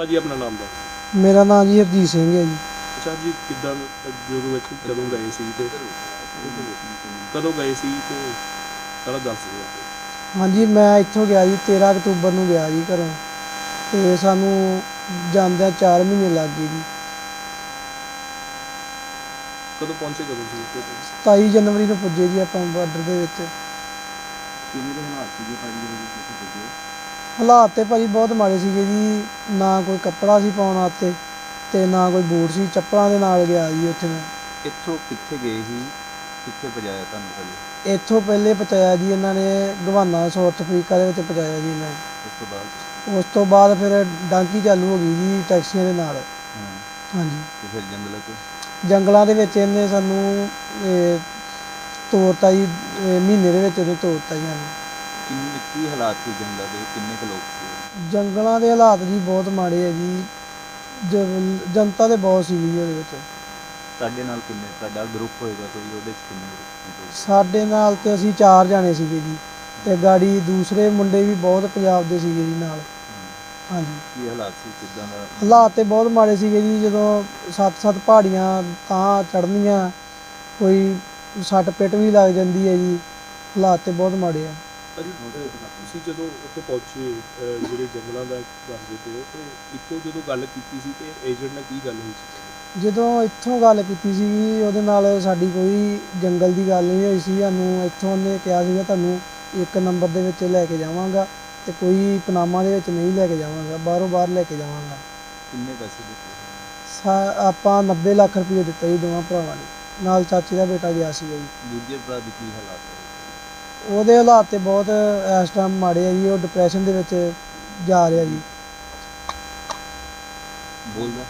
ਭਾਜੀ ਆਪਣਾ ਨਾਮ ਦੱਸ। ਮੇਰਾ ਨਾਮ ਜੀ ਹਰਜੀਤ ਸਿੰਘ ਹੈ ਜੀ। ਅੱਛਾ ਜੀ ਕਿੱਦਾਂ ਜਦੋਂ ਇੱਥੇ ਕਦੋਂ ਗਏ ਸੀ ਤੇ ਕਦੋਂ ਗਏ ਸੀ ਤੇ ਸਾਰਾ ਦੱਸ ਦਿਓ ਹਾਂਜੀ ਮੈਂ ਇੱਥੋਂ ਗਿਆ ਜੀ 13 ਅਕਤੂਬਰ ਨੂੰ ਗਿਆ ਜੀ ਘਰੋਂ। ਤੇ ਸਾਨੂੰ ਜਾਂਦਿਆਂ 4 ਮਹੀਨੇ ਲੱਗ ਗਏ ਜੀ। ਕਦੋਂ ਪਹੁੰਚੇ ਕਦੋਂ ਸੀ ਇੱਥੇ? ਤੁਸੀਂ? 27 ਜਨਵਰੀ ਨੂੰ ਪੁੱਜੇ ਜੀ ਆਪਾਂ ਬਾਰਡਰ ਦੇ ਵਿੱਚ। ਕਿਵੇਂ ਦੇ ਹਾਲਾਤ ਸੀਗੇ ਭਾਜੀ ਜਦੋਂ ਤੁਸੀਂ ਪੁੱਜੇ? ਹਾਲਾਤ ਤੇ ਭਾਜੀ ਬਹੁਤ ਮਾੜੇ ਸੀਗੇ ਜੀ। ਨਾ ਕੋਈ ਕੱਪੜਾ ਸੀ ਪਾਉਣ ਵਾਸਤੇ ਤੇ ਨਾ ਕੋਈ ਬੂਟ ਸੀ। ਚੱਪਲਾਂ ਦੇ ਨਾਲ ਗਿਆ ਜੀ ਉੱਥੇ ਮੈਂ। ਇੱਥੋਂ ਕਿੱਥੇ ਗਏ ਸੀ? ਕਿੱਥੇ ਪਜਾਇਆ ਤੁਹਾਨੂੰ ਪਹਿਲੇ ਇੱਥੋਂ ਪਹਿਲੇ ਪਹੁੰਚਾਇਆ ਜੀ ਇਹਨਾਂ ਨੇ ਗਵਾਨਾ ਸਾਊਥ ਅਫਰੀਕਾ ਦੇ ਵਿੱਚ ਪਹੁੰਚਾਇਆ ਜੀ ਇਹਨਾਂ ਨੇ। ਉਸ ਤੋਂ ਬਾਅਦ? ਉਸ ਤੋਂ ਬਾਅਦ ਫਿਰ ਡਾਂਕੀ ਚਾਲੂ ਹੋ ਗਈ ਜੀ ਟੈਕਸੀਆਂ ਦੇ ਨਾਲ। ਹਾਂ। ਹਾਂਜੀ। ਤੇ ਫਿਰ ਜੰਗਲਾਂ 'ਚ? ਜੰਗਲਾਂ ਦੇ ਵਿੱਚ ਇਹਨੇ ਸਾਨੂੰ ਇਹ, ਤੋਰਤਾ ਜੀ ਇਹ ਮਹੀਨੇ ਦੇ ਵਿੱਚ ਇਹਨੇ ਤੋਰਤਾ ਜੀ ਸਾਨੂੰ। ਕਿੰਨੇ ਕੀ ਹਾਲਾਤ ਸੀ ਜੰਗਲਾਂ ਦੇ? ਕਿੰਨੇ ਕੁ ਲੋਕ ਸੀ ਜੰਗਲਾਂ ਦੇ ਹਾਲਾਤ ਜੀ ਬਹੁਤ ਮਾੜੇ ਆ ਜੀ। ਜਨਤਾ ਦੇ ਬਹੁਤ ਸੀ ਜੀ ਉਹਦੇ ਵਿੱਚ। ਸਾਡੇ ਨਾਲ ਕਿੰਨੇ? ਤੁਹਾਡਾ ਗਰੁੱਪ ਹੋਏਗਾ ਕੋਈ? ਉਹਦੇ 'ਚ ਕਿੰਨੇ ਸਾਡੇ ਨਾਲ ਤੇ ਅਸੀਂ ਚਾਰ ਜਾਣੇ ਸੀਗੇ ਜੀ। ਤੇ ਗਾੜੀ ਦੂਸਰੇ ਮੁੰਡੇ ਵੀ ਬਹੁਤ ਪੰਜਾਬ ਦੇ ਸੀਗੇ ਜੀ ਨਾਲ। ਹਾਂਜੀ। ਕੀ ਹਾਲਾਤ ਸੀ? ਕਿਦਾਂ ਦਾ? ਹਾਲਾਤ ਤੇ ਬਹੁਤ ਮਾੜੇ ਸੀਗੇ ਜੀ। ਜਦੋਂ ਸੱਤ-ਸੱਤ ਪਹਾੜੀਆਂ ਤਾਂ ਚੜ੍ਹਨੀਆਂ ਕੋਈ ਸੱਟ ਪਿੱਟ ਵੀ ਲੱਗ ਜਾਂਦੀ ਹੈ ਜੀ। ਹਾਲਾਤ ਤੇ ਬਹੁਤ ਮਾੜੇ ਆ। ਭਾਜੀ ਤੁਸੀਂ ਜਦੋਂ ਉੱਥੇ ਪਹੁੰਚੇ ਜਿਹੜੇ ਜੰਗਲਾਂ ਦਾ ਦੱਸਦੇ ਪਏ ਹੋ ਤੇ ਇੱਥੋਂ ਜਦੋਂ ਗੱਲ ਕੀਤੀ ਸੀ ਤੇ ਏਜੰਟ ਨਾਲ ਕੀ ਗੱਲ ਹੋਈ ਸੀ? ਜਦੋਂ ਇੱਥੋਂ ਗੱਲ ਕੀਤੀ ਸੀ ਉਹਦੇ ਨਾਲ ਸਾਡੀ ਕੋਈ ਜੰਗਲ ਦੀ ਗੱਲ ਨਹੀਂ ਹੋਈ ਸੀ ਸਾਨੂੰ ਇੱਥੋਂ ਉਹਨੇ ਕਿਹਾ ਸੀਗਾ ਤੁਹਾਨੂੰ ਇੱਕ ਨੰਬਰ ਦੇ ਵਿੱਚ ਲੈ ਕੇ ਜਾਵਾਂਗਾ ਤੇ ਕੋਈ ਪਨਾਮਾ ਦੇ ਵਿੱਚ ਨਹੀਂ ਲੈ ਕੇ ਜਾਵਾਂਗਾ ਬਾਹਰੋਂ ਬਾਹਰ ਲੈ ਕੇ ਜਾਵਾਂਗਾ। ਕਿੰਨੇ ਪੈਸੇ ਦਿੱਤੇ ਸੀ? ਸਾ- ਆਪਾਂ 90 ਲੱਖ ਰੁਪਏ ਦਿੱਤੇ ਜੀ ਦੋਵਾਂ ਭਰਾਵਾਂ ਨੇ ਨਾਲ ਚਾਚੀ ਦਾ ਬੇਟਾ ਗਿਆ ਸੀਗਾ ਜੀ ਦੂਜੇ ਭਰਾ ਦੀ ਕੀ ਹਾਲਾਤ ਹੈ ਉਹਦੇ ਹਾਲਾਤ ਤੇ ਬਹੁਤ ਇਸ ਟਾਈਮ ਮਾੜੇ ਆ ਜੀ ਉਹ ਡਿਪਰੈਸ਼ਨ ਦੇ ਵਿੱਚ ਜਾ ਰਿਹਾ ਜੀ। ਬੋਲਦਾ?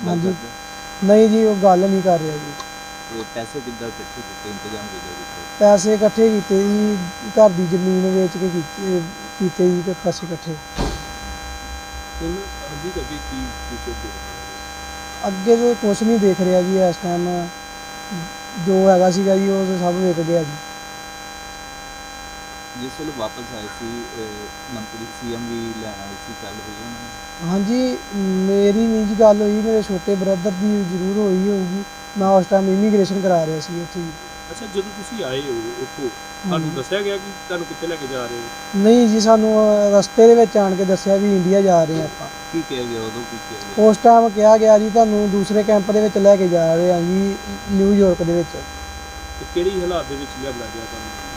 ਹਾਂਜੀ। ਨਹੀਂ ਜੀ ਉਹ ਗੱਲ ਨਹੀਂ ਕਰ ਰਿਹਾ ਜੀ। ਤੇ ਪੈਸੇ ਕਿੱਦਾਂ ਇਕੱਠੇ ਕੀਤੇ ਇੰਤਜ਼ਾਮ ਕਿੱਦਾਂ ਕੀਤੇ? ਪੈਸੇ ਇਕੱਠੇ ਕੀਤੇ ਜੀ ਘਰ ਦੀ ਜ਼ਮੀਨ ਵੇਚ ਕੇ ਕੀਤੇ ਕੀਤੇ ਜੀ ਕਿ ਪੈਸੇ ਇਕੱਠੇ। ਹੁਣ ਅੱਗੇ ਅੱਗੇ ਕੀ ਫਿਊਚਰ ਦੇ ਅੱਗੇ ਤੇ ਕੁਛ ਨਹੀਂ ਦੇਖ ਰਿਹਾ ਜੀ ਇਸ ਟਾਈਮ ਜੋ ਹੈਗਾ ਸੀਗਾ ਜੀ ਉਹ ਤਾਂ ਸਭ ਵਿਕ ਗਿਆ ਜੀ। ਜਿਸ ਵੇਲੇ ਵਾਪਸ ਆਏ ਸੀ ਮੰਤਰੀ ਸੀਐਮ ਵੀ ਲੈਣ ਆਏ ਸੀ ਗੱਲ ਹੋਈ ਉਹਨਾਂ ਨਾਲ? ਹਾਂਜੀ ਮੇਰੀ ਨਹੀਂ ਜੀ ਗੱਲ ਹੋਈ ਮੇਰੇ ਛੋਟੇ ਬ੍ਰਦਰ ਦੀ ਜ਼ਰੂਰ ਹੋਈ ਹੋਊਗੀ। ਮੈਂ ਉਸ ਟਾਈਮ ਇਮੀਗ੍ਰੇਸ਼ਨ ਕਰਾ ਰਿਹਾ ਸੀ ਉੱਥੇ ਜੀ ਅੱਛਾ ਜਦੋਂ ਤੁਸੀਂ ਆਏ ਹੋ ਉੱਥੋਂ ਤੁਹਾਨੂੰ ਦੱਸਿਆ ਗਿਆ ਕਿ ਤੁਹਾਨੂੰ ਕਿੱਥੇ ਲੈ ਕੇ ਜਾ ਰਹੇ ਹੋ? ਨਹੀਂ ਜੀ ਸਾਨੂੰ ਅਹ, ਰਸਤੇ ਦੇ ਵਿੱਚ ਆਣ ਕੇ ਦੱਸਿਆ ਵੀ ਇੰਡੀਆ ਜਾ ਰਹੇ ਹਾਂ ਆਪਾਂ। ਕੀ ਕਿਹਾ ਗਿਆ ਉਦੋਂ ਕੀ ਕਿਹਾ ਗਿਆ? ਉਸ ਟਾਈਮ ਕਿਹਾ ਗਿਆ ਜੀ ਤੁਹਾਨੂੰ ਦੂਸਰੇ ਕੈਂਪ ਦੇ ਵਿੱਚ ਲੈ ਕੇ ਜਾ ਰਹੇ ਹਾਂ ਜੀ ਨਿਊਯਾਰਕ ਦੇ ਵਿੱਚ। ਤੇ ਕਿਹੜੀ ਹਾਲਾਤ ਦੇ ਵਿੱਚ ਲਿਆਂਦਾ ਗਿਆ ਤੁਹਾਨੂੰ?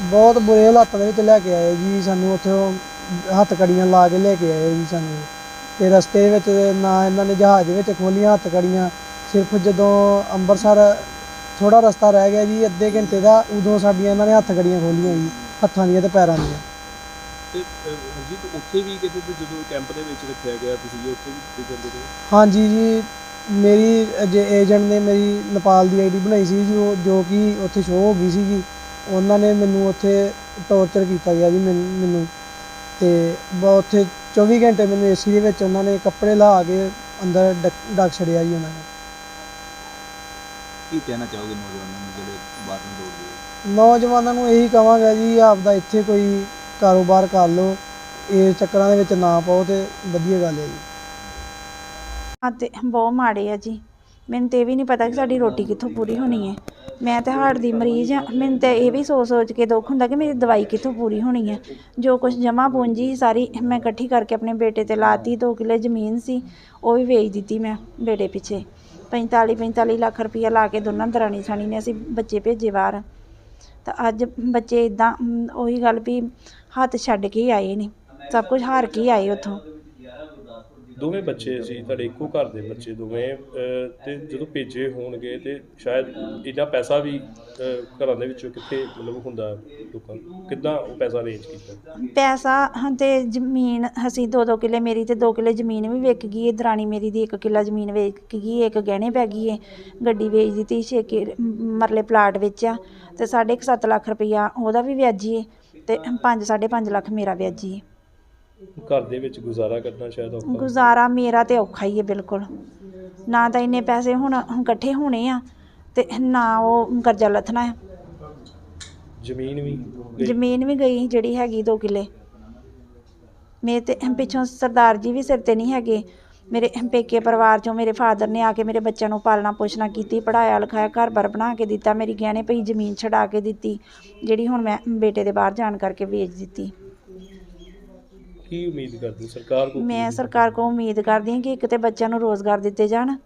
ਬਹੁਤ ਬੁਰੇ ਹਾਲਾਤਾਂ ਦੇ ਵਿੱਚ ਲੈ ਕੇ ਆਏ ਜੀ ਸਾਨੂੰ ਉੱਥੋਂ ਹੱਥ ਕੜੀਆਂ ਲਾ ਕੇ ਲੈ ਕੇ ਆਏ ਜੀ ਸਾਨੂੰ। ਤੇ ਰਸਤੇ ਵਿੱਚ ਨਾ ਇਹਨਾਂ ਨੇ ਜਹਾਜ਼ ਦੇ ਵਿੱਚ ਖੋਲੀਆਂ ਹੱਥ ਕੜੀਆਂ ਸਿਰਫ ਜਦੋਂ ਅੰਮ੍ਰਿਤਸਰ ਥੋੜਾ ਰਸਤਾ ਰਹਿ ਗਿਆ ਜੀ ਅੱਧੇ ਘੰਟੇ ਦਾ ਉਦੋਂ ਸਾਡੀਆਂ ਇਹਨਾਂ ਨੇ ਹੱਥ ਕੜੀਆਂ ਖੋਲੀਆਂ ਜੀ ਹੱਥਾਂ ਦੀਆਂ ਤੇ ਪੈਰਾਂ ਦੀਆਂ। ਤੇ ਅਹ, ਰਣਜੀਤ ਉੱਥੇ ਵੀ ਕਿਤੇ ਤੇ ਜਦੋਂ ਕੈਂਪ ਦੇ ਵਿੱਚ ਰੱਖਿਆ ਗਿਆ ਤੁਸੀਂ ਜੀ ਉੱਥੇ ਵੀ ਕਿਤੇ ਜਾਂਦੇ ਰਹੇ? ਹਾਂਜੀ ਜੀ ਮੇਰੀ ਏਜੰਟ ਨੇ ਮੇਰੀ ਨੇਪਾਲ ਦੀ ਆਈਡੀ ਬਣਾਈ ਸੀ ਜੀ ਉਹ ਜੋ ਕਿ ਉੱਥੇ ਸ਼ੋਅ ਹੋ ਗਈ ਸੀਗੀ। ਉਹਨਾਂ ਨੇ ਮੈਨੂੰ ਉੱਥੇ ਟੌਰਚਰ ਕੀਤਾ ਗਿਆ ਜੀ ਮੈਨ- ਮੈਨੂੰ। ਤੇ ਬ- ਉੱਥੇ 24 ਘੰਟੇ ਮੈਨੂੰ ਏਸੀ ਦੇ ਵਿੱਚ ਉਹਨਾਂ ਨੇ ਕੱਪੜੇ ਲਾ ਕੇ ਅੰਦਰ ਡਕ- ਡੱਕ ਛੜਿਆ ਜੀ ਉਹਨਾਂ ਨੇ। ਕੀ ਕਹਿਣਾ ਚਾਹੋਗੇ ਨੌਜਵਾਨਾਂ ਨੂੰ ਜਿਹੜੇ ਬਾਹਰ ਨੂੰ ਦੌੜ ਗਏ ਨੌਜਵਾਨਾਂ ਨੂੰ ਇਹੀ ਕਹਾਂਗਾ ਜੀ ਆਪਦਾ ਇੱਥੇ ਕੋਈ ਕਾਰੋਬਾਰ ਕਰ ਲਓ ਇਹ ਚੱਕਰਾਂ ਦੇ ਵਿੱਚ ਨਾ ਪਾਓ ਤੇ ਵਧੀਆ ਗੱਲ ਹੈ ਜੀ। ਹਾਂ ਤੇ ਬਹੁਤ ਮਾੜੇ ਆ ਜੀ। ਮੈਨੂੰ ਤਾਂ ਇਹ ਵੀ ਨਹੀਂ ਪਤਾ ਕਿ ਸਾਡੀ ਰੋਟੀ ਕਿੱਥੋਂ ਪੂਰੀ ਹੋਣੀ ਹੈ। ਮੈਂ ਤਾਂ ਹਾਰਟ ਦੀ ਮਰੀਜ਼ ਹਾਂ। ਮੈਨੂੰ ਤਾਂ ਇਹ ਵੀ ਸੋਚ ਸੋਚ ਕੇ ਦੁੱਖ ਹੁੰਦਾ ਕਿ ਮੇਰੀ ਦਵਾਈ ਕਿੱਥੋਂ ਪੂਰੀ ਹੋਣੀ ਹੈ। ਜੋ ਕੁਛ ਜਮ੍ਹਾਂ ਪੂੰਜੀ ਸਾਰੀ ਮੈਂ ਇਕੱਠੀ ਕਰਕੇ ਆਪਣੇ ਬੇਟੇ ਤੇ ਲਾਤੀ, ਦੋ ਕਿੱਲੇ ਜ਼ਮੀਨ ਸੀ, ਉਹ ਵੀ ਵੇਚ ਦਿੱਤੀ ਮੈਂ ਬੇਟੇ ਪਿੱਛੇ। 45 45 ਲੱਖ ਰੁਪਈਆ ਲਾ ਕੇ ਦੋਨਾਂ ਦਰਾਣੀ ਸਾਣੀ ਨੇ ਅਸੀਂ ਬੱਚੇ ਭੇਜੇ ਬਾਹਰ। ਤਾਂ ਅੱਜ ਬੱਚੇ ਇਦਾਂ ਉਹੀ ਗੱਲ ਵੀ ਹੱਥ ਛੱਡ ਕੇ ਹੀ ਆਏ ਨੇ। ਸਭ ਕੁਝ ਹਾਰ ਕੇ ਹੀ ਆਏ ਉੱਥੋਂ। ਦੋਵੇਂ ਬੱਚੇ ਸੀ, ਤੁਹਾਡੇ ਇੱਕੋ ਘਰ ਦੇ ਬੱਚੇ ਦੋਵੇਂ ਤੇ ਜਦੋਂ ਭੇਜੇ ਹੋਣਗੇ ਤੇ ਸ਼ਾਇਦ ਇੰਨਾ ਪੈਸਾ ਵੀ ਘਰਾਂ ਦੇ ਵਿੱਚੋਂ ਕਿੱਥੇ ਮਤਲਬ ਹੁੰਦਾ ਲੋਕਾਂ ਕਿੱਦਾਂ ਉਹ ਪੈਸਾ ਅਰੇਂਜ ਕੀਤਾ? ਪੈਸਾ ਤੇ ਜ਼ਮੀਨ, ਅਸੀਂ ਦੋ ਦੋ ਕਿੱਲੇ ਮੇਰੀ ਤੇ ਦੋ ਕਿੱਲੇ ਜ਼ਮੀਨ ਵੀ ਵਿਕ ਗਈ ਦਰਾਣੀ ਮੇਰੀ ਦੀ ਇੱਕ ਕਿੱਲਾ ਜ਼ਮੀਨ ਵਿਕ ਗਈ ਇੱਕ ਗਹਿਣੇ ਪੈ ਗਈ ਹੈ ਗੱਡੀ ਵੇਚ ਦਿੱਤੀ ਛੇ ਕਿ ਮਰਲੇ ਪਲਾਟ ਵੇਚਿਆ, ਤੇ ਸਾਢੇ ਕੁ ਸੱਤ ਲੱਖ ਰੁਪਈਆ ਉਹਦਾ ਵੀ ਵਿਆਜੀ ਹੈ ਤੇ ਪੰਜ, ਸਾਢੇ ਪੰਜ ਲੱਖ ਮੇਰਾ ਵਿਆਜੀ ਹੈ ਘਰ ਦੇ ਵਿੱਚ ਗੁਜ਼ਾਰਾ ਕਰਨਾ ਸ਼ਾਇਦ ਔਖਾ ਗੁਜ਼ਾਰਾ ਮੇਰਾ ਤੇ ਔਖਾ ਹੀ ਹੈ ਬਿਲਕੁਲ। ਨਾ ਤਾਂ ਇੰਨੇ ਪੈਸੇ ਹੁਣ ਇਕੱਠੇ ਹੋਣੇ ਆ ਤੇ ਨਾ ਉਹ ਕਰਜ਼ਾ ਲੱਥਣਾ ਹੈ ਜ਼ਮੀਨ ਵੀ ਗਈ। ਜ਼ਮੀਨ ਵੀ ਗਈ ਜਿਹੜੀ ਹੈਗੀ ਦੋ ਕਿੱਲੇ। ਮੇਰੇ ਤੇ ਪਿੱਛੋਂ ਸਰਦਾਰ ਜੀ ਵੀ ਸਿਰ ਤੇ ਨਹੀਂ ਹੈਗੇ। ਮੇਰੇ ਪੇਕੇ ਪਰਿਵਾਰ ਚੋਂ ਮੇਰੇ ਫਾਦਰ ਨੇ ਆ ਕੇ ਮੇਰੇ ਬੱਚਿਆਂ ਨੂੰ ਪਾਲਣਾ ਪੋਸ਼ਣਾ ਕੀਤੀ ਪੜਾਇਆ ਲਿਖਾਇਆ ਘਰ-ਬਾਰ ਬਣਾ ਕੇ ਦਿੱਤਾ ਮੇਰੀ ਗਹਿਣੇ ਪਈ ਜ਼ਮੀਨ ਛਡਾ ਕੇ ਦਿੱਤੀ ਜਿਹੜੀ ਹੁਣ ਮੈਂ ਬੇਟੇ ਦੇ ਬਾਹਰ ਜਾਣ ਕਰਕੇ ਵੇਚ ਦਿੱਤੀ। ਕੀ ਉਮੀਦ ਕਰਦੇ ਸਰਕਾਰ ਕੋਲ ਮੈਂ ਸਰਕਾਰ ਕੋਲ ਉਮੀਦ ਕਰਦੀ ਹਾਂ ਕਿ ਇੱਕ ਤੇ ਬੱਚਿਆਂ ਨੂੰ ਰੋਜ਼ਗਾਰ ਦਿੱਤੇ ਜਾਣ।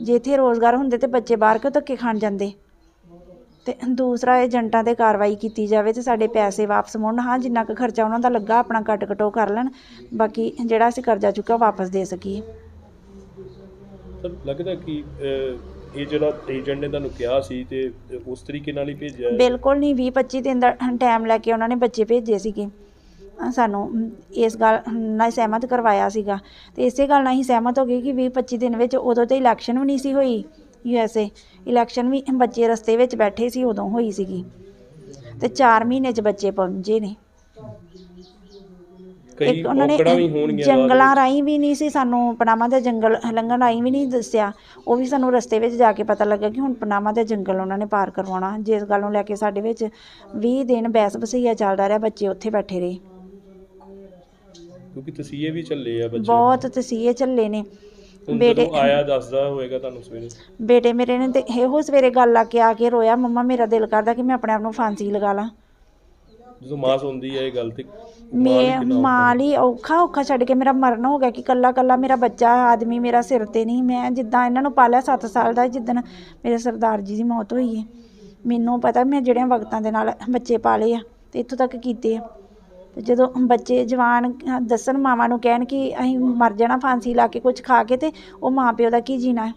ਜੇ ਇੱਥੇ ਰੋਜ਼ਗਾਰ ਹੁੰਦੇ ਤੇ ਬੱਚੇ ਬਾਹਰ ਕਿਉਂ ਧੱਕੇ ਖਾਣ ਜਾਂਦੇ? ਤੇ ਦੂਸਰਾ ਏਜੰਟਾਂ ਤੇ ਕਾਰਵਾਈ ਕੀਤੀ ਜਾਵੇ ਤੇ ਸਾਡੇ ਪੈਸੇ ਵਾਪਸ ਮੁੜਨ। ਹਾਂ ਜਿੰਨਾ ਕੁ ਖਰਚਾ ਉਹਨਾਂ ਦਾ ਲੱਗਾ ਆਪਣਾ ਕੱਟ ਕਟੋ ਕਰ ਲੈਣ। ਬਾਕੀ ਜਿਹੜਾ ਅਸੀਂ ਕਰਜ਼ਾ ਚੁੱਕਿਆ ਵਾਪਸ ਦੇ ਸਕੀਏ। ਸਰ ਲੱਗਦਾ ਕਿ ਅਹ, ਇਹ ਜਿਹੜਾ ਏਜੰਟ ਨੇ ਤੁਹਾਨੂੰ ਕਿਹਾ ਸੀ ਤੇ ਉਸ ਤਰੀਕੇ ਨਾਲ ਹੀ ਭੇਜਿਆ ਹੈ? ਬਿਲਕੁਲ ਨਹੀਂ 20 25 ਦਿਨ ਦਾ ਟਾਈਮ ਲੈ ਕੇ ਉਹਨਾਂ ਨੇ ਬੱਚੇ ਭੇਜੇ ਸੀਗੇ। ਸਾਨੂੰ ਇਸ ਗੱਲ ਨਾਲ ਸਹਿਮਤ ਕਰਵਾਇਆ ਸੀਗਾ। ਤੇ ਇਸੇ ਗੱਲ ਨਾਲ ਹੀ ਸਹਿਮਤ ਹੋ ਗਏ ਕਿ 20 25 ਦਿਨ ਵਿੱਚ ਉਦੋਂ ਤੇ ਇਲੈਕਸ਼ਨ ਵੀ ਨਹੀਂ ਸੀ ਹੋਈ ਯੂ ਐਸ ਏ ਇਲੈਕਸ਼ਨ ਵੀ ਬੱਚੇ ਰਸਤੇ ਵਿੱਚ ਬੈਠੇ ਸੀ ਉਦੋਂ ਹੋਈ ਸੀਗੀ। ਤੇ 4 ਮਹੀਨੇ 'ਚ ਬੱਚੇ ਪਹੁੰਚੇ ਨੇ। ਕਈ ਇੱਕ ਉਹਨਾਂ ਨੇ ਜੰਗਲਾਂ। ਰਾਹੀਂ ਵੀ ਨਹੀਂ ਸੀ ਸਾਨੂੰ ਪਨਾਮਾ ਦੇ ਜੰਗਲ ਲੰਘਣ ਰਾਹੀਂ ਵੀ ਨਹੀਂ ਦੱਸਿਆ। ਉਹ ਵੀ ਸਾਨੂੰ ਰਸਤੇ ਵਿੱਚ ਜਾ ਕੇ ਪਤਾ ਲੱਗਾ ਕਿ ਹੁਣ ਪਨਾਮਾ ਦੇ ਜੰਗਲ ਉਹਨਾਂ ਨੇ ਪਾਰ ਕਰਵਾਉਣਾ। ਜਿਸ ਗੱਲ ਨੂੰ ਲੈ ਕੇ ਸਾਡੇ ਵਿੱਚ 20 ਦਿਨ ਬਹਿਸ ਬਸਈਆ ਚੱਲਦਾ ਰਿਹਾ ਬੱਚੇ ਉੱਥੇ ਬੈਠੇ ਰਹੇ। ਕਿਉਂਕਿ ਤਸੀਹੇ ਵੀ ਚੱਲੇ ਆ ਬੱਚੇ ਬਹੁਤ ਤਸੀਹੇ ਝੱਲੇ ਨੇ। ਬੇਟੇ ਆਇਆ ਦੱਸਦਾ ਹੋਏਗਾ ਤੁਹਾਨੂੰ ਸਵੇਰੇ। ਬੇਟੇ ਮੇਰੇ ਨੇ ਤੇ ਇਹੋ ਸਵੇਰੇ ਗੱਲ ਆ ਕੇ ਆ ਕੇ ਰੋਇਆ ਮੰਮਾ ਮੇਰਾ ਦਿਲ ਕਰਦਾ ਕਿ ਮੈਂ ਆਪਣੇ ਆਪ ਨੂੰ ਫਾਂਸੀ ਲਗਾ ਲਾਂ। ਜਦੋਂ ਮਾਂ ਸੁਣਦੀ ਹੈ ਇਹ ਗੱਲ ਤੇ ਮੈਂ ਮਾਂ ਲਈ ਔਖਾ ਔਖਾ ਛੱਡ ਕੇ ਮੇਰਾ ਮਰਨ ਹੋ ਗਿਆ ਕਿ ਕੱਲਾ ਕੱਲਾ ਮੇਰਾ ਬੱਚਾ ਆਦਮੀ ਮੇਰਾ ਸਿਰ ਤੇ ਨਹੀਂ। ਮੈਂ ਜਿੱਦਾਂ ਇਹਨਾਂ ਨੂੰ ਪਾਲਿਆ 7 ਸਾਲ ਦਾ ਜਿੱਦਣ ਮੇਰੇ ਸਰਦਾਰ ਜੀ ਦੀ ਮੌਤ ਹੋਈ ਹੈ। ਮੈਨੂੰ ਪਤਾ ਮੈਂ ਜਿਹੜਿਆਂ ਵਕਤਾਂ ਦੇ ਨਾਲ ਬੱਚੇ ਪਾਲੇ ਆ ਤੇ ਇੱਥੋਂ ਤੱਕ ਕੀਤੇ ਆ। ਅਤੇ ਜਦੋਂ ਬੱਚੇ ਜਵਾਨ ਦੱਸਣ ਮਾਵਾਂ ਨੂੰ ਕਹਿਣ ਕਿ ਅਸੀਂ ਮਰ ਜਾਣਾ, ਫਾਂਸੀ ਲਾ ਕੇ ਕੁਝ ਖਾ ਕੇ ਤੇ ਉਹ ਮਾਂ ਪਿਓ ਦਾ ਕੀ ਜੀਣਾ